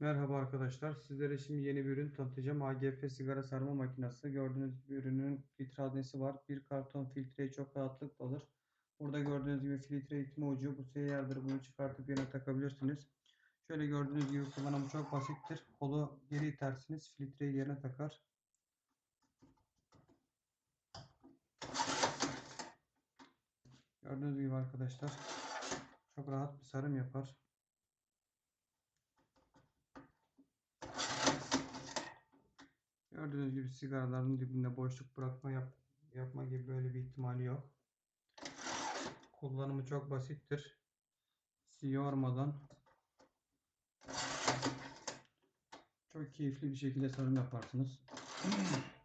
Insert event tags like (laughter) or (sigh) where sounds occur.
Merhaba arkadaşlar. Sizlere şimdi yeni bir ürün tanıtacağım. AGF sigara sarma makinesi. Gördüğünüz gibi ürünün filtre haznesi var. Bir karton filtreyi çok rahatlıkla alır. Burada gördüğünüz gibi filtre itme ucu. Bu seyyardır. Bunu çıkartıp yerine takabilirsiniz. Şöyle gördüğünüz gibi kullanımı çok basittir. Kolu geri itersiniz. Filtreyi yerine takar. Gördüğünüz gibi arkadaşlar çok rahat bir sarım yapar. Gördüğünüz gibi sigaraların dibinde boşluk bırakma yap, yapma gibi böyle bir ihtimali yok. Kullanımı çok basittir. Sizi yormadan çok keyifli bir şekilde sarım yaparsınız. (clears throat)